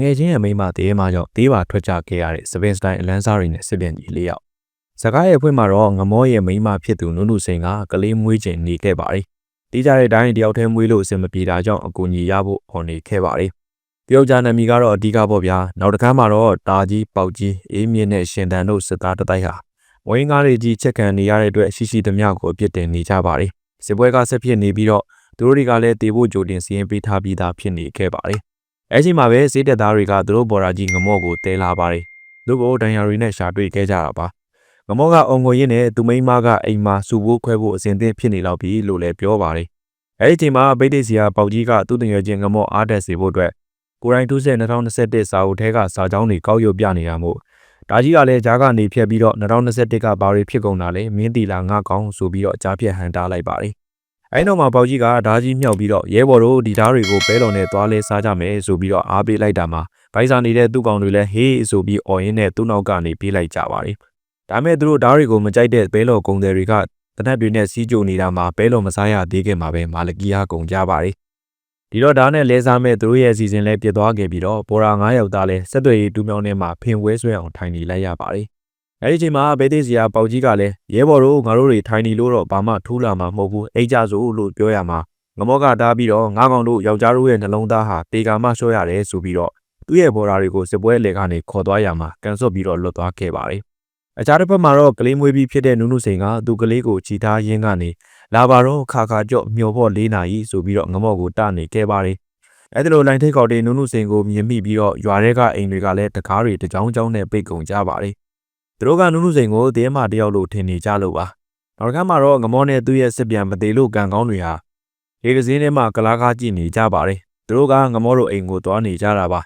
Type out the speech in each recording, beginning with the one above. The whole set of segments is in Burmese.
ငယ်ချင်းရဲ့မိန်းမတရေမကြောင့်သေးပါထွက်ကြခဲ့ရတဲ့စပင်စတိုင်းအလန်းစားတွေနဲ့စစ်ပြန်ကြီးလေးယောက်စကားရဲ့အဖွင့်မှာတော့ငမောရဲ့မိန်းမဖြစ်သူနုနုစိန်ကကလေးမွေးချိန်နေခဲ့ပါတယ်တီးကြတဲ့အတိုင်းတယောက်တည်းမွေးလို့အဆင်မပြေတာကြောင့်အကူအညီရဖို့ဟော်နေခဲ့ပါတယ်တယောက်ကြားနာမည်ကတော့အဓိကပေါ့ဗျာနောက်တစ်ခါမှာတော့တာကြီးပေါက်ကြီးအေးမြင့်နဲ့ရှင်တန်တို့စစ်သားတတိုက်ဟာဝင်းကားတွေကြီးချက်ခံနေရတဲ့အတွက်ရှိရှိသမျှကိုအပြစ်တင်နေကြပါတယ်စစ်ပွဲကဆက်ဖြစ်နေပြီးတော့သူတို့တွေကလည်းတေဖို့ကြိုတင်စီရင်ပေးထားပြီးသားဖြစ်နေခဲ့ပါတယ် အဲချိန်မှာပဲစေးတက်သားတွေကသူတို့ဘော်ရာကြီးငမော့ကိုတဲလာပါတယ်သူ့ကိုဒဏ်ရာတွေနဲ့ရှာတွေ့ခဲ့ကြတာပါငမော့ကအုံငွေရင်းနဲ့သူမိန်းမကအိမ်မှာစူဖို့ခွဲဖို့အစဉ်သင့်ဖြစ်နေတော့ပြီလို့လည်းပြောပါတယ်အဲဒီချိန်မှာဗိတ်တိစီယာပေါက်ကြီးကသူ့တငယ်ချင်းငမော့အားတက်စေဖို့အတွက်ကိုရိုင်းတူးဆက်2021စာအုပ်ထဲကစာကြောင်းတွေကောက်ရုပ်ပြနေရမို့ဒါကြီးကလည်းဂျားကနေဖြတ်ပြီးတော့2021ကဘာတွေဖြစ်ကုန်တာလဲမင်းတီလာငါကောင်းဆိုပြီးတော့ကြားဖြတ်ဟန်တားလိုက်ပါတယ် အဲနောက်မှာပေါက်ကြီးကဓာကြီးမြောက်ပြီးတော့ရဲဘော်တို့ဒီဓာတွေကိုပဲတော်နဲ့သွားလဲစားကြမယ်ဆိုပြီးတော့အားပေးလိုက်တာမှာဗိုက်စာနေတဲ့သူ့ကောင်တွေလည်းဟေးဆိုပြီးအော်ရင်းနဲ့သူ့နောက်ကနေပြေးလိုက်ကြပါတယ်ဒါမဲ့သူတို့ဓာတွေကိုမကြိုက်တဲ့ဘဲလော်ကုံတယ်တွေကတနက်တွေနဲ့စီးကြိုနေတာမှာဘဲလော်မစားရသေးခင်မှာပဲမာလကီယာကုံကြပါတယ်ဒီတော့ဒါနဲ့လဲစားမဲ့သူတို့ရဲ့အစီအစဉ်လဲပြစ်သွားခဲ့ပြီးတော့ပေါ်ရာ9ယောက်သားလဲဆက်သွယ်ရေးတူးမြောင်းထဲမှာဖင်ဝဲဆွဲအောင်ထိုင်နေလိုက်ရပါတယ် အဲဒီချိန်မှာဘဲသေးစရာပေါက်ကြီးကလည်းရဲဘော်တို့ငါတို့တွေထိုင်နေလို့တော့ဘာမှထူးလာမှာမဟုတ်ဘူးအိတ်ကြစို့လို့ပြောရမှာငမောကတားပြီးတော့ငါးကောင်တို့ယောက်ျားတို့ရဲ့နှလုံးသားဟာတေကာမရှော့ရတယ်ဆိုပြီးတော့သူ့ရဲ့ဘော်ရာတွေကိုစစ်ပွဲလေကနေခေါ်သွားရမှာကန်ဆော့ပြီးတော့လွတ်သွားခဲ့ပါတယ်အခြားတစ်ဖက်မှာတော့ကလေးမွေးပြီးဖြစ်တဲ့နုနုစိန်ကသူကလေးကိုချီထားရင်းကနေလာပါတော့ခါခါကြော့မျောဖို့လေးနာရီဆိုပြီးတော့ငမော့ကိုတနေခဲ့ပါတယ်အဲ့ဒါလိုလိုင်းထိတ်ခေါက်တွေနုနုစိန်ကိုမြင်မိပြီးတော့ရွာထဲကအိမ်တွေကလည်းတကားတွေတကြောင်ကြောင်နဲ့ပိတ်ကုန်ကြပါတယ်သူ တို့ကနုနုစိန်ကိုတဲမတယောက်လို့ထင်နေကြလို့ပါနောက်တစ်ခါမှာတော့ငမောနဲ့သူ့ရဲ့စစ်ပြန်မသေးလို့ကံကောင်းတွေဟာရေကစင်းထဲမှာကလားကားကြည့်နေကြပါတယ်သူတို့ကငမောတို့အိမ်ကိုသွားနေကြတာပါ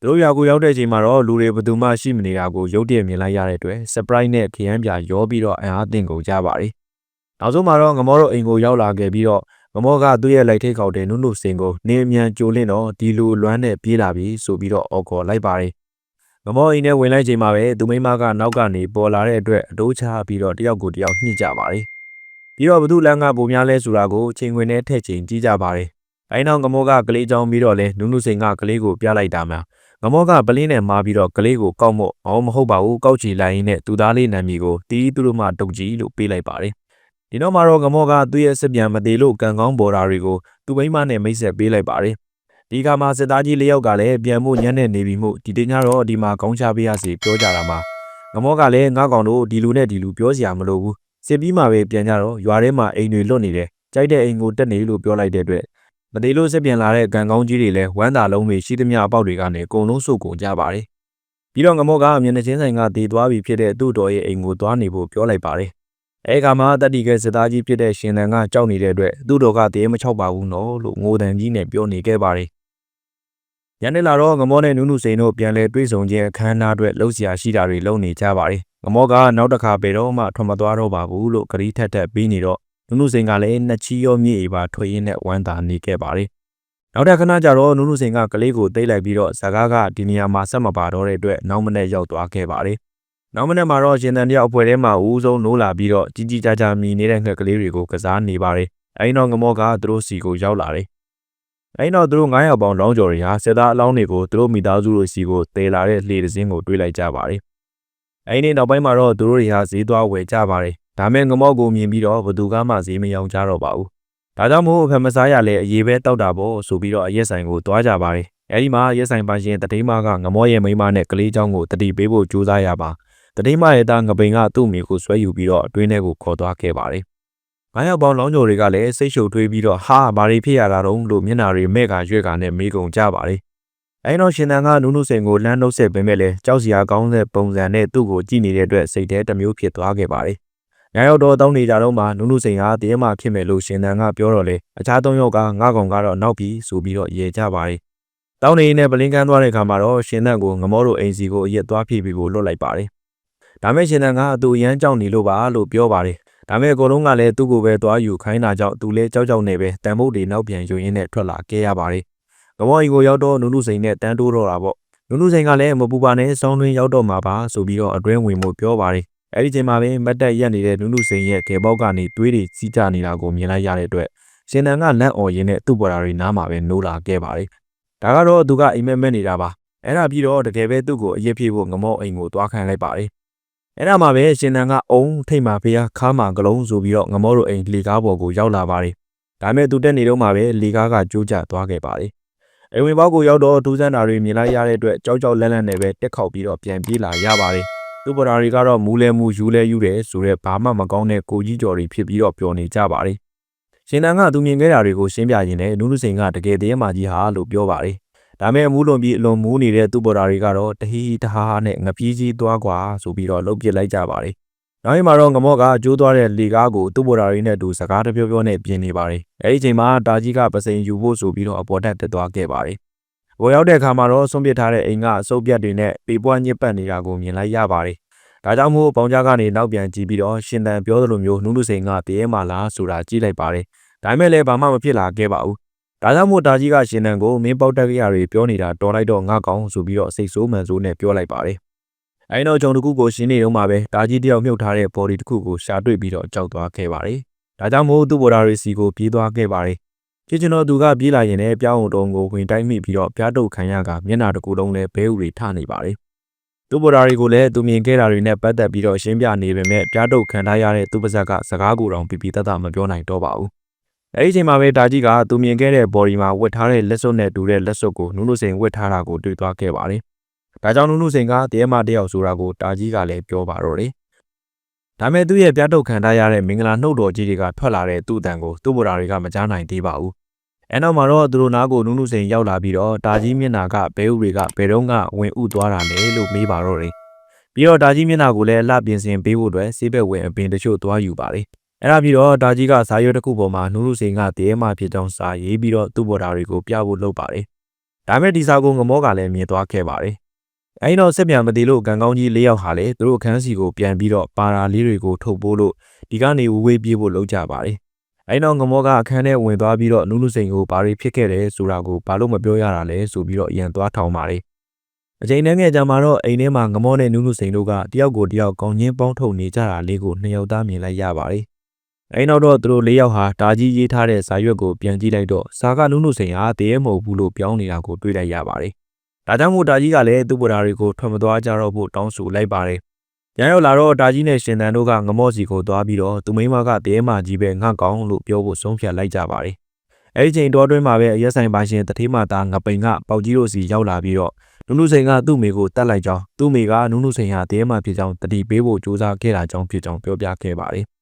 သူတို့ရွာကိုရောက်တဲ့အချိန်မှာတော့လူတွေဘယ်သူမှရှိမနေတာကိုရုတ်တရက်မြင်လိုက်ရတဲ့အတွက် surprise နဲ့ခရမ်းပြရောပြီးတော့အံ့အားသင့်ကုန်ကြပါတယ်နောက်ဆုံးမှာတော့ငမောတို့အိမ်ကိုရောက်လာခဲ့ပြီးတော့ငမောကသူ့ရဲ့လိုက်ထိတ်ခေါက်တဲ့နုနုစင်ကိုနေအမြန်ကြိုလင့်တော့ဒီလူလွမ်းနဲ့ပြေးလာပြီဆိုပြီးတော့အော်ခေါ်လိုက်ပါတယ် ငမောအိမ်ထဲဝင်လိုက်ချိန်မှာပဲသူမိမကနောက်ကနေပေါ်လာတဲ့အတွက်အတိုးချပြီးတော့တယောက်ကိုတယောက်ညှစ်ကြပါတယ်ပြီးတော့ဘသူလန်းကပုံများလဲဆိုတာကိုချိန်ခွင်နဲ့ထည့်ချိန်ကြည့်ကြပါတယ်အဲနောက်ငမောကကလေးချောင်းပြီးတော့လဲနုနုစင်ကကလေးကိုပြလိုက်တာမှာငမောကပလင်းနဲ့မာပြီးတော့ကလေးကိုကောက်မို့အော်မဟုတ်ပါဘူးကောက်ချီလိုက်ရင်းနဲ့သူသားလေးနာမည်ကိုတီးသူတို့မှတုတ်ကြီးလို့ပေးလိုက်ပါတယ်ဒီနောက်မှာတော့ငမောကသူ့ရဲ့စစ်ပြန်မသေးလို့ကံကောင်းပေါ်တာတွေကိုသူမိမနဲ့မိတ်ဆက်ပေးလိုက်ပါတယ် ဒီကမှာစစ်သားကြီးလေးယောက်ကလည်းပြန်မှုညံ့နေနေပြီမို့ဒီတင်ကြတော့ဒီမှာကောင်းချပေးရစီပြောကြတာမှာငမောကလည်းငါကောင်တို့ဒီလူနဲ့ဒီလူပြောစရာမလိုဘူးစစ်ပြီးမှပဲပြန်ကြတော့ရွာထဲမှာအိမ်တွေလွတ်နေတယ်ကြိုက်တဲ့အိမ်ကိုတက်နေလို့ပြောလိုက်တဲ့အတွက်မသေးလို့စစ်ပြန်လာတဲ့ကံကောင်းကြီးတွေလည်းဝမ်းသာလုံးတွေရှိသမျှအပေါက်တွေကနေအကုန်လုံးစုပ်ကုန်ကြပါတယ်ပြီးတော့ငမောကမျက်နှာချင်းဆိုင်ကတည်သွားပြီဖြစ်တဲ့သူ့တော်ရဲ့အိမ်ကိုသွားနေဖို့ပြောလိုက်ပါတယ်အဲကမှတတိကစစ်သားကြီးဖြစ်တဲ့ရှင်တန်ကကြောက်နေတဲ့အတွက်သူ့တော်ကတည်းမချောက်ပါဘူးနော်လို့ငိုတန်ကြီးနဲ့ပြောနေခဲ့ပါတယ် ညနေလာတော့ငမောနဲ့နုနုစိန်တို့ပြန်လဲတွေ့ဆုံခြင်းအခမ်းအနားအတွက်လှုပ်ရှားရှိတာတွေလုပ်နေကြပါတယ်ငမောကနောက်တစ်ခါဘယ်တော့မှထွက်မသွားတော့ပါဘူးလို့ဂရီးထက်ထက်ပြီးနေတော့နုနုစိန်ကလည်းနှစ်ချီရောမြေအေပါထွေရင်းနဲ့ဝမ်းသာနေခဲ့ပါတယ်နောက်တစ်ခဏကျတော့နုနုစိန်ကကလေးကိုတိတ်လိုက်ပြီးတော့ဇကားကဒီနေရာမှာဆက်မပါတော့တဲ့အတွက်နောက်မနေ့ရောက်သွားခဲ့ပါတယ်နောက်မနေ့မှာတော့ရှင်တန်တယောက်အဖွဲ့ထဲမှာဦးဆုံးနိုးလာပြီးတော့ကြီးကြီးကြကြမြည်နေတဲ့ငှက်ကလေးတွေကိုကစားနေပါတယ်အဲဒီတော့ငမောကသူတို့စီကိုရောက်လာတယ် အဲဒီတော့သူတို့9ယောက်ပေါင်းလောင်းကျော်တွေဟာစစ်သားအလောင်းတွေကိုသူတို့မိသားစုတို့စီကိုတည်လာတဲ့လှေတစ်စင်းကိုတွေးလိုက်ကြပါတယ်အဲဒီနေ့နောက်ပိုင်းမှာတော့သူတို့တွေဟာဈေးသွားဝယ်ကြပါတယ်ဒါမဲ့ငမော့ကိုမြင်ပြီးတော့ဘသူကမှဈေးမယောင်းကြတော့ပါဘူးဒါကြောင့်မို့အဖက်မစားရလဲအရေးပဲတောက်တာပေါ့ဆိုပြီးတော့အရက်ဆိုင်ကိုသွားကြပါတယ်အဲဒီမှာရက်ဆိုင်ပါရှင်တတိမကငမော့ရဲ့မိန်းမနဲ့ကလေးချောင်းကိုတတိပေးဖို့ကြိုးစားရပါတတိမရဲ့သားငပိန်ကသူ့မိကိုဆွဲယူပြီးတော့အတွင်းထဲကိုခေါ်သွားခဲ့ပါတယ်။ ငါးယောက်ပေါင်းလောင်းကြိုတွေကလည်းစိတ်ရှုပ်ထွေးပြီးတော့ဟာဘာတွေဖြစ်ရတာတုံးလို့မျက်နာတွေမဲ့ကရွက်ကနဲ့မေးကုန်ကြပါတယ်။အဲတော့ရှင်တန်ကနုနုစိန်ကိုလှမ်းနှုတ်ဆက်ပင်မဲ့လဲကြောက်စရာကောင်းတဲ့ပုံစံနဲ့သူ့ကိုကြည့်နေတဲ့အတွက်စိတ်ထဲတစ်မျိုးဖြစ်သွားခဲ့ပါတယ်။ညာရောက်တော့တောင်းနေကြတော့မှနုနုစိန်ဟာတရေမှဖြစ်မယ်လို့ရှင်တန်ကပြောတော့လေအခြားသုံးယောက်ကငါကောင်ကတော့နောက်ပြီးဆိုပြီးတော့ရေကြပါတယ်။တောင်းနေနဲ့ပလင်းကန်းသွားတဲ့အခါမှာတော့ရှင်တန်ကိုငမောတို့အိမ်စီကိုအရက်သွားဖြည့်ပြီးဖို့လွတ်လိုက်ပါတယ်။ဒါမဲ့ရှင်တန်ကသူအရန်ကြောက်နေလို့ပါလို့ပြောပါတယ်။ ဒါမဲ့အကုန်လုံးကလည်းသူ့ကိုပဲသွားယူခိုင်းတာကြောင့်သူလည်းကြောက်ကြောက်နေပဲတန်ဖို့တွေနောက်ပြန်ယူရင်းနဲ့ထွက်လာခဲ့ရပါတယ်။ငမောအိမ်ကိုရောက်တော့နုနုစိန်နဲ့တန်းတိုးတော့တာပေါ့။နုနုစိန်ကလည်းမပူပါနဲ့စောင်းတွင်းရောက်တော့မှာပါဆိုပြီးတော့အတွင်းဝင်မှုပြောပါတယ်။အဲဒီချိန်မှာပဲမတ်တက်ရက်နေတဲ့နုနုစိန်ရဲ့ခေပေါက်ကနေတွေးတွေစီးကြနေတာကိုမြင်လိုက်ရတဲ့အတွက်ရှင်တန်ကလက်အော်ရင်းနဲ့သူ့ပေါ်တာတွေနားမှာပဲနိုးလာခဲ့ပါတယ်။ဒါကတော့သူကအိမ်မက်မက်နေတာပါအဲ့ဒါပြီးတော့တကယ်ပဲသူ့ကိုအရေးပြေဖို့ငမောအိမ်ကိုသွားခိုင်းလိုက်ပါတယ် အဲ့ဒါမှပဲရှင်တန်ကအုံထိတ်မှဖေးခါမှကလုံးဆိုပြီးတော့ငမောတို့အိမ်လေကားပေါ်ကိုရောက်လာပါတယ်ဒါမဲ့သူတက်နေတော့မှပဲလေကားကကျိုးကျသွားခဲ့ပါတယ်အိမ်ဝင်ပေါက်ကိုရောက်တော့ထူးဆန်းတာတွေမြင်လိုက်ရတဲ့အတွက်ကြောက်ကြောက်လန့်လန့်နဲ့ပဲတက်ခေါက်ပြီးတော့ပြန်ပြေးလာရပါတယ်သူ့ပဒါတွေကတော့မူးလဲမူယူလဲယူတယ်ဆိုတော့ဘာမှမကောင်းတဲ့ကိုကြီးကျော်တွေဖြစ်ပြီးတော့ပျော်နေကြပါတယ်ရှင်တန်ကသူမြင်ခဲ့တာတွေကိုရှင်းပြရင်းနဲ့နုနုစိန်ကတကယ်တည်းမာကြီးဟာလို့ပြောပါတယ် ဒါမဲ့မူးလွန်ပြီးအလွန်မူးနေတဲ့သူ့ပဒါတွေကတော့တဟီတဟားနဲ့ငပြေးကြီးသွားကွာဆိုပြီးတော့လှုပ်ပစ်လိုက်ကြပါတယ်နောက်ရင်မှာတော့ငမော့ကကျိုးသွားတဲ့လေကားကိုသူ့ပဒါတွေနဲ့တူစကားတပြောပြောနဲ့ပြင်နေပါတယ်အဲဒီအချိန်မှာတာကြီးကပစိန်ယူဖို့ဆိုပြီးတော့အပေါ်တက်တက်သွားခဲ့ပါတယ်။ဘောရောက်တဲ့အခါမှာတော့ဆုံးပစ်ထားတဲ့အိမ်ကအစုပ်ပြတ်တွေနဲ့ပေပွားညစ်ပတ်နေတာကိုမြင်လိုက်ရပါတယ်။ဒါကြောင့်မို့ပေါင်ကြားကနေနောက်ပြန်ကြည့်ပြီးတော့ရှင်တန်ပြောသလိုမျိုးနုနုစိန်ကတရေမာလားဆိုတာကြည့်လိုက်ပါတယ်။ဒါပေမဲ့လည်းဘာမှမဖြစ်လာခဲ့ပါဘူး။ ဒါကြောင့်မို့တာကြီးကရှင်တန်ကိုမင်းပေါက်တက်ကြရတွေပြောနေတာတော်လိုက်တော့ငါကောင်းဆိုပြီးတော့စိတ်ဆိုးမှန်ဆိုးနဲ့ပြောလိုက်ပါတယ်။အဲဒီတော့ဂျုံတစ်ခုကိုရှင်းနေတော့မှပဲတာကြီးတယောက်မြုပ်ထားတဲ့ body တစ်ခုကိုရှာတွေ့ပြီးတော့ကြောက်သွားခဲ့ပါတယ်။ဒါကြောင့်မို့သူ့ဘော်ဒါရီစီကိုပြေးသွားခဲ့ပါတယ်။ချစ်ချင်တော်သူကပြေးလာရင်လည်းပြောင်းအောင်တုံးကိုဝင်တိုက်မိပြီးတော့ပြားတုတ်ခံရကမျက်နှာတစ်ခုလုံးလည်းဘဲဥတွေထနေပါတယ်။သူ့ဘော်ဒါရီကိုလည်းသူမြင်ခဲ့တာတွေနဲ့ပတ်သက်ပြီးတော့ရှင်းပြနေပေမဲ့ပြားတုတ်ခံထားရတဲ့သူ့ပါဇက်ကစကားကိုတောင်ပြပြတတ်တာမပြောနိုင်တော့ပါဘူး။ အဲဒီအချိန်မှာပဲတာကြီးကသူမြင်ခဲ့တဲ့ body မှာဝတ်ထားတဲ့လက်စွပ်နဲ့တူတဲ့လက်စွပ်ကိုနုနုစိန်ဝတ်ထားတာကိုတွေ့သွားခဲ့ပါတယ်။ဒါကြောင့်နုနုစိန်ကတရေမတယောက်ဆိုတာကိုတာကြီးကလည်းပြောပါတော့တယ်။ဒါမဲ့သူ့ရဲ့ပြားတုတ်ခံထားရတဲ့မင်္ဂလာနှုတ်တော်ကြီးတွေကထွက်လာတဲ့သူ့အတန်ကိုသူ့ဘော်ဒါတွေကမကြားနိုင်သေးပါဘူး။အဲနောက်မှာတော့သူတို့နားကိုနုနုစိန်ရောက်လာပြီးတော့တာကြီးမျက်နှာကဘဲဥတွေကဘယ်တော့မှဝင်ဥသွားတာလဲလို့မေးပါတော့တယ်။ပြီးတော့တာကြီးမျက်နှာကိုလည်းလှပြင်ဆင်ပေးဖို့အတွက်ဆေးဘက်ဝင်အပင်တချို့သွားယူပါတယ်။ အဲဒါပြီးတော့တာကြီးကစာရွက်တစ်ခုပေါ်မှာနုနုစိန်ကတရေမဖြစ်ကြောင်းစာရေးပြီးတော့သူ့ဘော်ဒါတွေကိုပြဖို့လုပ်ပါတယ်။ဒါမဲ့ဒီစာကိုငမောကလည်းမြင်သွားခဲ့ပါတယ်။အဲဒီတော့ဆက်ပြန်မတည်လို့ကံကောင်းကြီး၄ယောက်ဟာလည်းသူတို့အခန်းစီကိုပြန်ပြီးတော့ပါရာလေးတွေကိုထုတ်ပိုးလို့ဒီကနေဝဝေးပြေးဖို့လုပ်ကြပါတယ်။အဲဒီတော့ငမောကအခန်းထဲဝင်သွားပြီးတော့နုနုစိန်ကိုဘာတွေဖြစ်ခဲ့တယ်ဆိုတာကိုဘာလို့မပြောရတာလဲဆိုပြီးတော့အရင်သွားထောင်ပါတယ်။အချိန်တန်းငယ်ကြမှာတော့အိမ်ထဲမှာငမောနဲ့နုနုစိန်တို့ကတယောက်ကိုတယောက်ကောင်းချင်းပေါင်းထုတ်နေကြတာလေးကိုနှစ်ယောက်သားမြင်လိုက်ရပါတယ်။ အဲဒီနောက်တော့သူတို့၄ယောက်ဟာတာကြီးရေးထားတဲ့စာရွက်ကိုပြန်ကြည့်လိုက်တော့စာကနုနုစိန်ဟာတရေမဟုတ်ဘူးလို့ပြောင်းနေတာကိုတွေ့လိုက်ရပါတယ်။ဒါကြောင့်မို့တာကြီးကလည်းသူ့ဗလာတွေကိုထွက်မသွားကြတော့ဖို့တောင်းဆိုလိုက်ပါတယ်။ညရောက်လာတော့တာကြီးနဲ့ရှင်တန်တို့ကငမော့စီကိုသွားပြီးတော့သူမိမကတရေမကြီးပဲငှကောင်းလို့ပြောဖို့ဆုံးဖြတ်လိုက်ကြပါတယ်။အဲဒီချိန်တောတွင်းမှာပဲအရက်ဆိုင်ပါရှင်တထေးမသားငပိန်ကပေါက်ကြီးတို့စီရောက်လာပြီးတော့နုနုစိန်ကသူ့မိကိုတတ်လိုက်ကြောင်းသူ့မိကနုနုစိန်ဟာတရေမဖြစ်ကြောင်းတတိပေးဖို့ကြိုးစားခဲ့တာကြောင့်ဖြစ်ကြောင်းပြောပြခဲ့ပါတယ်။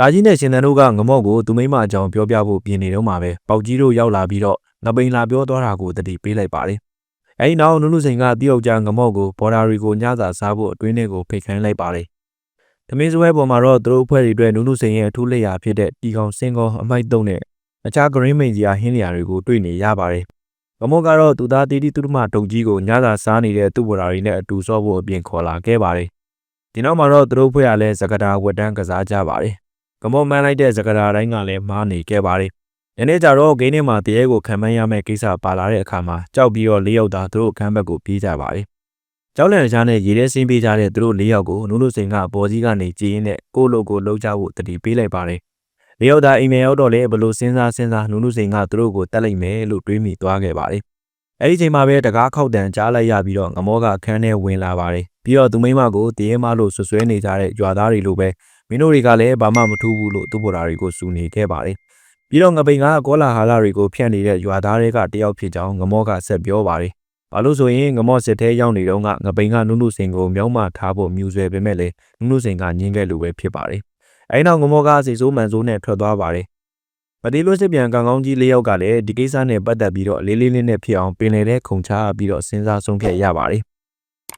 တာကြီးနဲ့ရှင်တန်တို့ကငမော့ကိုသူမိမအကြောင်းပြောပြဖို့ပြင်နေတော့မှပဲပေါက်ကြီးတို့ရောက်လာပြီးတော့ငပိန်လာပြောသွားတာကိုတတိပေးလိုက်ပါတယ်။အဲဒီနောက်နုနုစိန်ကတယောက်ကြားငမော့ကိုဘော်ဒါရီကိုညစာစားဖို့အတွင်းထဲကိုဖိတ်ခိုင်းလိုက်ပါတယ်။သမင်းစပွဲပေါ်မှာတော့သူတို့အဖွဲ့တွေအတွက်နုနုစိန်ရဲ့အထူးလက်ရာဖြစ်တဲ့တီကောင်စင်ကောအမိုက်တုံးနဲ့အခြားဂရင်းမိန်ကြီးအားဟင်းလျာတွေကိုတွေ့နေရပါတယ်။ငမော့ကတော့သူသားတီတီသူတမတုံကြီးကိုညစာစားနေတဲ့သူ့ဘော်ဒါရီနဲ့အတူစောဖို့အပြင်ခေါ်လာခဲ့ပါတယ်။ဒီနောက်မှာတော့သူတို့ဖွဲ့ရလဲဇကတာဝတ်တန်းကစားကြပါတယ်။ ငမော့မှန်းလိုက်တဲ့ဇကတာတိုင်းကလည်းမားနေခဲ့ပါတယ်။ယနေ့ကျတော့ဂိမ်းထဲမှာတရဲကိုခံမန်းရမယ့်ကိစ္စပါလာတဲ့အခါမှာကြောက်ပြီးတော့လေးယောက်သားသူတို့အခန်းဘက်ကိုပြေးကြပါတယ်။ကြောက်လန့်ကြားနဲ့ရေထဲဆင်းပေးကြတဲ့သူတို့လေးယောက်ကိုနုနုစိန်ကပေါ်ကြီးကနေကြည်ရင်းနဲ့ကိုယ့်လိုကိုလှုပ်ကြဖို့တတိပေးလိုက်ပါတယ်။လေးယောက်သားအိမ်မဲရောက်တော့လေဘလို့စဉ်းစားစဉ်းစားနုနုစိန်ကသူတို့ကိုတတ်လိုက်မယ်လို့တွေးမိသွားခဲ့ပါတယ်။အဲဒီချိန်မှာပဲတကားခောက်တန်ကြားလိုက်ရပြီးတော့ငမောကခန်းထဲဝင်လာပါတယ်။ပြီးတော့သူမိမကိုတရေမလို့ဆွဆွဲနေကြတဲ့ရွာသားတွေလိုပဲ မင်းတို့တွေကလည်းဘာမှမထူးဘူးလို့သူ့ဘော်ဒါတွေကိုစူနေခဲ့ပါတယ်။ပြီးတော့ငပိန်ကကောလာဟာလာတွေကိုဖြန့်နေတဲ့ရွာသားတွေကတယောက်ဖြစ်ကြောင်းငမောကဆက်ပြောပါတယ်။ဘာလို့ဆိုရင်ငမောစစ်သေးရောက်နေတော့ကငပိန်ကနုနုစင်ကိုမြောင်းမထားဖို့မြူဆွဲပေမဲ့လည်းနုနုစင်ကညင်းခဲ့လို့ပဲဖြစ်ပါတယ်။အဲဒီနောက်ငမောကစိတ်ဆိုးမှန်ဆိုးနဲ့ထွက်သွားပါတယ်။မတိလို့စစ်ပြန်ကံကောင်းကြီးလေးယောက်ကလည်းဒီကိစ္စနဲ့ပတ်သက်ပြီးတော့လေးလေးလေးနဲ့ဖြစ်အောင်ပင်လယ်ထဲခုန်ချပြီးတော့စဉ်းစားဆုံးဖြတ်ရပါတယ်။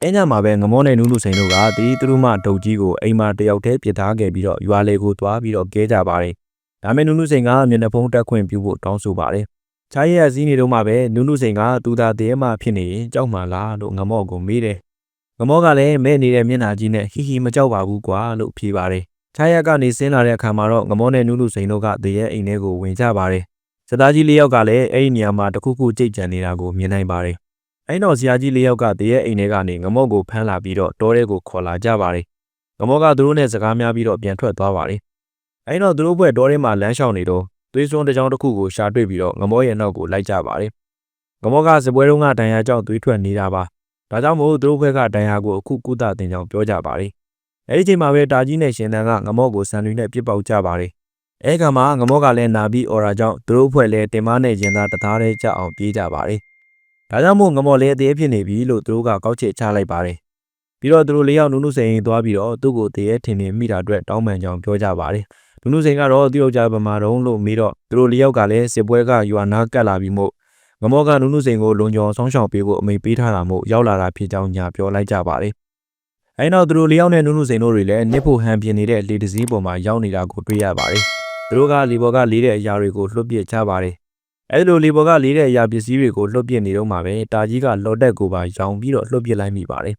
အဲညမှာပဲငမောနဲ့နုနုစိန်တို့ကတီးသူတို့မှဒုတ်ကြီးကိုအိမ်မှာတယောက်တည်းပြစ်ထားခဲ့ပြီးတော့ရွာလေကိုသွားပြီးတော့ကဲကြပါတယ်။ဒါမဲ့နုနုစိန်ကမျက်နှာဖုံးတက်ခွင့်ပြုဖို့တောင်းဆိုပါတယ်။ချားရရစည်းနေတော့မှပဲနုနုစိန်ကသူသာတည်းမှဖြစ်နေရင်ကြောက်မှလားလို့ငမော့ကိုမေးတယ်။ငမော့ကလည်းမဲ့နေတဲ့မျက်နှာကြီးနဲ့ဟီဟီမကြောက်ပါဘူးကွာလို့ဖြေပါတယ်။ချားရကနေဆင်းလာတဲ့အခါမှာတော့ငမော့နဲ့နုနုစိန်တို့ကတည်းရဲ့အိမ်ထဲကိုဝင်ကြပါတယ်။စသားကြီးလေးယောက်ကလည်းအဲ့ဒီနေရာမှာတခုခုကြိတ်ကြံနေတာကိုမြင်နိုင်ပါတယ်။ အဲ့တော့ဆရာကြီးလေးယောက်ကတည်းရဲ့အိမ်ထဲကနေငမော့ကိုဖမ်းလာပြီးတော့တောထဲကိုခေါ်လာကြပါတယ်။ငမော့ကသူတို့နဲ့စကားများပြီးတော့ပြန်ထွက်သွားပါတယ်။အဲ့တော့သူတို့ဘက်တောထဲမှာလမ်းလျှောက်နေတော့သွေးစွန်းတစ်ကြောင်တစ်ခုကိုရှာတွေ့ပြီးတော့ငမော့ရဲ့နောက်ကိုလိုက်ကြပါတယ်။ငမော့ကစပွဲတုံးကတန်ရာကြောင့်သွေးထွက်နေတာပါဒါကြောင့်မို့သူတို့ဘက်ကဒဏ်ရာကိုအခုကုသတင်ကြောင်းပြောကြပါတယ်အဲဒီချိန်မှာပဲတာကြီးနဲ့ရှင်တန်ကငမော့ကိုဆန်တွေနဲ့ပြစ်ပေါက်ကြပါတယ်အဲကမှာငမော့ကလည်းနာပြီးအော်ရာကြောင့်သူတို့အဖွဲ့လည်းတင်မနဲ့ရင်သားတသားတည်းကြအောင်ပြေးကြပါတယ် ဒါကြောင့်မို့ငမော့လည်းအသေးဖြစ်နေပြီလို့သူတို့ကကောက်ချက်ချလိုက်ပါတယ်ပြီးတော့သူတို့လေးယောက်နုနုစိန်သွားပြီးတော့သူ့ကိုတရေထင်ထင်မိတာအတွက်တောင်းပန်ကြောင်းပြောကြပါတယ်နုနုစိန်ကတော့သူ့ယောက်ျားဗမာတုံးလို့မေးတော့သူတို့လေးယောက်ကလည်းစစ်ပွဲကယူအနာကတ်လာပြီးမို့ငမောကနုနုစိန်ကိုလုံခြုံဆောင်းရှောင်ပေးဖို့အမိန့်ပေးထားတာမို့ရောက်လာတာဖြစ်ကြောင်းညာပြောလိုက်ကြပါတယ်အဲနောက်သူတို့လေးယောက်နဲ့နုနုစိန်တို့တွေလည်းနစ်ဖို့ဟန်ပြင်းနေတဲ့လေတစည်းပေါ်မှာရောက်နေတာကိုတွေ့ရပါတယ်သူတို့ကလေပေါ်ကလေးတဲ့အရာတွေကိုလွှတ်ပစ်ကြပါတယ် အဲဒီလိုလေပေါ်ကလေးတဲ့အရာပစ္စည်းတွေကိုလွှတ်ပစ်နေတော့မှပဲတာကြီးကလော်တက်ကိုပါရောင်ပြီးတော့လွှတ်ပစ်လိုက်မိပါတယ်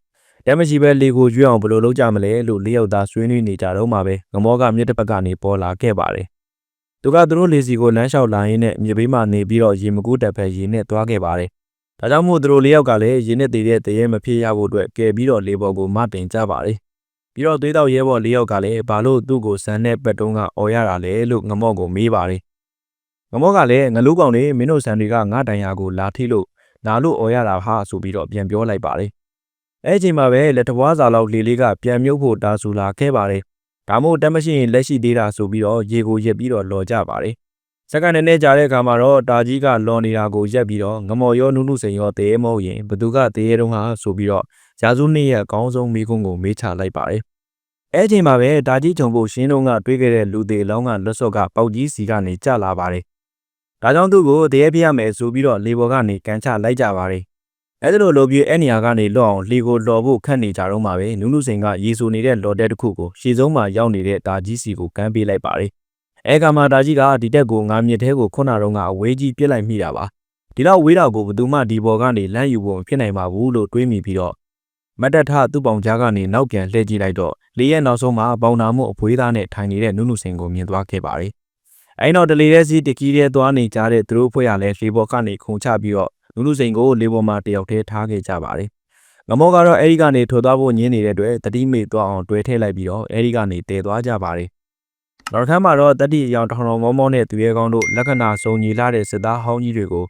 တမ်းမရှိပဲလေကိုကျွေးအောင်ဘယ်လိုလုပ်ကြမလဲလို့လေးယောက်သားဆွေးနွေးနေကြတော့မှပဲငမောကမြစ်တစ်ဖက်ကနေပေါ်လာခဲ့ပါတယ်သူကသူတို့လေစီကိုလမ်းလျှောက်လာရင်းနဲ့မြေဘေးမှာနေပြီးတော့ရေမကူးတက်ဖက်ရေနဲ့သွားခဲ့ပါတယ်ဒါကြောင့်မို့သူတို့လေးယောက်ကလည်းရေနဲ့တည်တဲ့တရေမဖြစ်ရဖို့အတွက်ကဲပြီးတော့လေပေါ်ကိုမတင်ကြပါတယ်ပြီးတော့သွေးတောက်ရဲဘော်လေးယောက်ကလည်းဘာလို့သူ့ကိုစမ်းတဲ့ပက်တုံးကအော်ရတာလဲလို့ငမော့ကိုမေးပါတယ် ငမော့ကလည်းငလူးကောင်လေးမင်းတို့ဆန်တွေကငါတန်ရာကိုလာထိလို့နာလို့အော်ရတာဟာဆိုပြီးတော့ပြန်ပြောလိုက်ပါတယ်အဲချိန်မှာပဲလက်တဘွားစာလောက်လေလေးကပြန်မြုပ်ဖို့တာဆူလာခဲ့ပါတယ်။ဒါမို့တက်မရှိရင်လက်ရှိသေးတာဆိုပြီးတော့ရေကိုရက်ပြီးတော့လော်ကြပါတယ်။စက္ကန့်နည်းနည်းကြာတဲ့အခါမှာတော့တာကြီးကလော်နေတာကိုရက်ပြီးတော့ငမော်ရောနုနုစိန်ရောတေးမဟုတ်ရင်ဘသူကတေးရဲတုံးဟာဆိုပြီးတော့ရာစုနှစ်ရဲ့အကောင်းဆုံးမိကုန်းကိုမေးချလိုက်ပါတယ်။အဲချိန်မှာပဲတာကြီးဂျုံဖို့ရှင်းတုံးကတွေးခဲ့တဲ့လူသေးလောင်းကလွတ်စော့ကပေါက်ကြီးစီကနေကြလာပါတယ်။ ဒါကြောင့်သူ့ကိုတရေပြရမယ်ဆိုပြီးတော့လေဘော်ကနေကန်ချလိုက်ကြပါတယ်အဲ့ဒါလိုလိုပြီးအဲ့နေရာကနေလော့အောင်လှေကိုလော်ဖို့ခန့်နေကြတော့မှပဲနုနုစိန်ကရေဆိုနေတဲ့လော်တက်တစ်ခုကိုရှေ့ဆုံးမှာရောက်နေတဲ့တာကြီးစီကိုကမ်းပေးလိုက်ပါတယ်အဲကမှာတာကြီးကဒီတက်ကိုငါမြစ်ထဲကိုခုနတော့ကအဝေးကြီးပြစ်လိုက်မိတာပါဒီလောက်ဝေးတာကိုဘယ်သူမှဒီဘော်ကနေလမ်းယူဖို့မဖြစ်နိုင်ပါဘူးလို့တွေးမိပြီးတော့မတ်တက်ထသူ့ပေါင်ကြားကနေနောက်ပြန်လှည့်ကြည့်လိုက်တော့လေးရဲ့နောက်ဆုံးမှာပေါင်နာမှုအဖွေးသားနဲ့ထိုင်နေတဲ့နုနုစိန်ကိုမြင်သွားခဲ့ပါတယ် အဲနောက်တလေတဲ့စီတကီးရဲသွားနေကြတဲ့သူတို့ဖွဲ့ရလဲလေဘော်ကနေခုန်ချပြီးတော့နုနုစိန်ကိုလေပေါ်မှာတယောက်တည်းထားခဲ့ကြပါတယ်။ငမောကတော့အဲဒီကနေထွက်သွားဖို့ညင်းနေတဲ့အတွက်တတိမေသွားအောင်တွဲထည့်လိုက်ပြီးတော့အဲဒီကနေတည်သွားကြပါတယ်။နောက်ထပ်မှာတော့တတိအယောင်ထောင်ထောင်မောမောနဲ့သူရဲကောင်းတို့လက္ခဏာစုံညီလာတဲ့စစ်သားဟောင်းကြီးတွေကို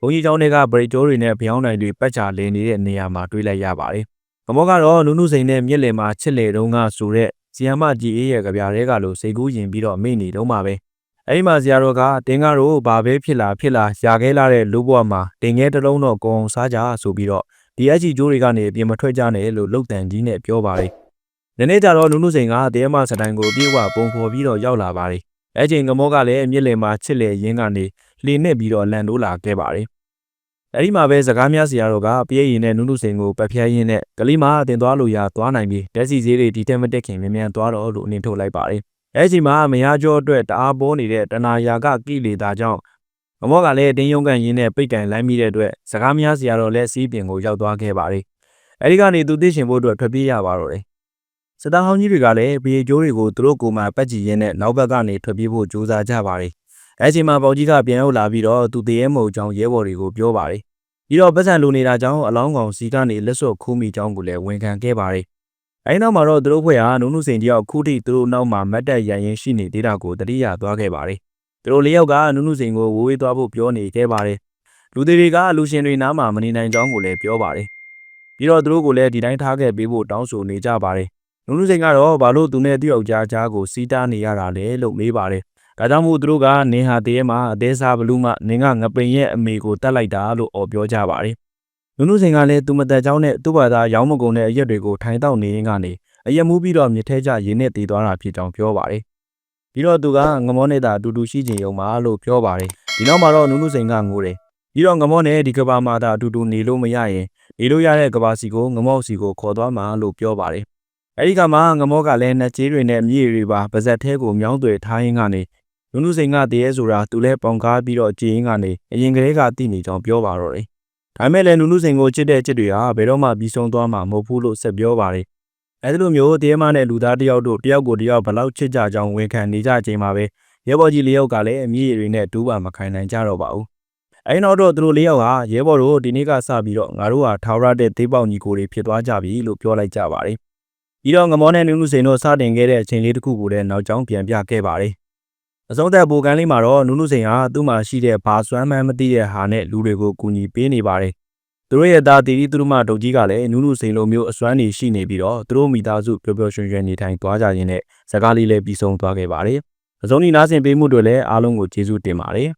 ဘုံကြီးကျောင်းတွေကဗရိတ်ကျိုးတွေနဲ့ဖျောင်းတိုင်တွေပတ်ချလည်နေတဲ့နေရာမှာတွေ့လိုက်ရပါတယ်။ငမောကတော့နုနုစိန်နဲ့မြက်လယ်မှာချစ်လေတုံးကဆိုတဲ့ဆီယမကြီးအေးရဲ့ကြပြားတွေကလို့စိတ်ကူးရင်ပြီးတော့မိနေတော့မှာပဲ။ အဲ့ဒီမှာဇာတော်ကတင်းကားတို့ဘာပဲဖြစ်လာဖြစ်လာရာခဲလာတဲ့လူဘဝမှာတင်ငဲတစ်လုံးတော့ကိုအောင်စားကြဆိုပြီးတော့ဒီအကြီးကျိုးတွေကနေအပြင်မထွက်ကြနဲ့လို့လုတ်တန်ကြီးနဲ့ပြောပါလေ။နည်းနည်းကြတော့နုနုစိန်ကတဲမစတိုင်ကိုပြေဝပုံဖော်ပြီးတော့ရောက်လာပါလေ။အဲ့ချိန်ငမောကလည်းမြစ်လယ်မှာချစ်လေရင်းကနေလှေနဲ့ပြီးတော့လန်တိုးလာခဲ့ပါလေ။အဲ့ဒီမှာပဲစကားများစရာတော့ကပြေးရင်နဲ့နုနုစိန်ကိုပတ်ဖြတ်ရင်းနဲ့ကလေးမတင်သွားလို့ရသွားနိုင်ပြီတက်စီဈေးတွေဒီတက်မတက်ခင်မြန်မြန်သွားတော့လို့အင်းထုတ်လိုက်ပါလေ။ အဲ့ဒီမှာမယားကျော်အတွက်တအားပေါ်နေတဲ့တနာယာကကိလေသာကြောင့်မမောကလည်းတင်းယုံကန်ရင်းနဲ့ပိတ်ကန်လိုက်မိတဲ့အတွက်စကားများစရာတော့လက်စီးပြင်ကိုရောက်သွားခဲ့ပါတယ်။အဲဒီကနေသူသိရှင်ဖို့အတွက်ထွက်ပြေးရပါတော့တယ်။စစ်သားဟောင်းကြီးတွေကလည်းဘေးကျိုးတွေကိုသူတို့ကိုမှပတ်ကြည့်ရင်းနဲ့နောက်ဘက်ကနေထွက်ပြေးဖို့ကြိုးစားကြပါတယ်။အဲဒီမှာပေါကြီးကပြန်ရောက်လာပြီးတော့သူတရေမုံကြောင့်ရဲဘော်တွေကိုပြောပါတယ်။ပြီးတော့ပတ်စံလိုနေတာကြောင့်အလောင်းကောင်စီကနေလက်စွပ်ခိုးမိကြောင်းကိုလည်းဝန်ခံခဲ့ပါတယ်။ အဲဒီနောက်မှာတော့သူတို့ဖွဲ့ဟာနုနုစိန်တယောက်ခုထိသူတို့နောက်မှာမတ်တက်ရန်ရင်ရှိနေသေးတာကိုတတိယသွားခဲ့ပါတယ်။သူတို့လေးယောက်ကနုနုစိန်ကိုဝေးဝေးသွားဖို့ပြောနေခဲ့ပါတယ်။လူတွေကလူရှင်တွေနားမှာမနေနိုင်ကြောင်းကိုလည်းပြောပါတယ်။ပြီးတော့သူတို့ကိုလည်းဒီတိုင်းထားခဲ့ပေးဖို့တောင်းဆိုနေကြပါတယ်။နုနုစိန်ကတော့ဘာလို့သူနဲ့တယောက်ကြားကြားကိုစီးတားနေရတာလဲလို့မေးပါတယ်။ဒါကြောင့်မို့သူတို့ကနင်ဟာတည်းမှာအသေးစားဘလူးမှနင်ကငပိန်ရဲ့အမေကိုတတ်လိုက်တာလို့អော်ပြောကြပါတယ်။ နုနုစင်ကလည်းသူမတက်ကြောင်းနဲ့သူ့ဘာသာရောင်းမကုန်တဲ့အရက်တွေကိုထိုင်တောက်နေရင်းကနေအရက်မူးပြီးတော့မြစ်ထဲကျရေနဲ့တည်သွားတာဖြစ်ကြောင်းပြောပါတယ်။ပြီးတော့သူကငမောနဲ့သာအတူတူရှိချင်ရုံပါလို့ပြောပါတယ်။ဒီနောက်မှာတော့နုနုစင်ကငိုတယ်။ပြီးတော့ငမောနဲ့ဒီကဘာမှာသာအတူတူနေလို့မရရင်နေလို့ရတဲ့ကဘာစီကိုငမောစီကိုခေါ်သွားမှာလို့ပြောပါတယ်။အဲဒီကမှငမောကလည်းနှက်ကြီးတွေနဲ့မြည်တွေပါပါဇက်သေးကိုမြောင်းတွေထားရင်းကနေနုနုစိန်ကတည်းဆိုတာသူလဲပေါင်ကားပြီးတော့ကြည်ရင်းကနေအရင်ကတည်းကသိနေကြောင်းပြောပါတော့တယ်။ ဒါမဲ့လည်းနုနုစိန်ကိုချစ်တဲ့ချစ်တွေဟာဘယ်တော့မှပြီးဆုံးသွားမှာမဟုတ်ဘူးလို့ဆက်ပြောပါတယ်။အဲဒီလိုမျိုးတရားမနဲ့လူသားတယောက်တို့တယောက်ကိုတယောက်ဘလောက်ချစ်ကြကြောင်းဝန်ခံနေကြချိန်မှာပဲရဲဘော်ကြီးလေးယောက်ကလည်းအမြင့်တွေနဲ့တူးပါမခိုင်နိုင်ကြတော့ပါဘူး။အဲဒီနောက်တော့သူတို့လေးယောက်ဟာရဲဘော်တို့ဒီနေ့ကစပြီးတော့ငါတို့ဟာထာဝရတဲ့သေးပေါက်ညီကိုတွေဖြစ်သွားကြပြီလို့ပြောလိုက်ကြပါတယ်။ပြီးတော့ငမောနဲ့နုနုစိန်တို့စတင်ခဲ့တဲ့အချိန်လေးတစ်ခုကိုလည်းနောက်ကျောင်းပြန်ပြခဲ့ပါတယ်။ အဆုံးသက်ပိုကန်းလေးမှာတော့နုနုစိန်ဟာသူ့မှာရှိတဲ့ဘာစွမ်းမှန်းမသိတဲ့ဟာနဲ့လူတွေကိုကူညီပေးနေပါတယ်သူတို့ရဲ့သားတီတီသူတို့မဒုတ်ကြီးကလည်းနူးနူးစိန်လိုမျိုးအစွမ်းနေရှိနေပြီးတော့သူတို့မိသားစုပျော်ပျော်ရွှင်ရွှင်နေထိုင်သွားကြခြင်းနဲ့စကားလေးလည်းပြီးဆုံးသွားခဲ့ပါတယ်။အစုံဒီနားဆင်ပေးမှုတွေလည်းအားလုံးကိုကျေးဇူးတင်ပါတယ်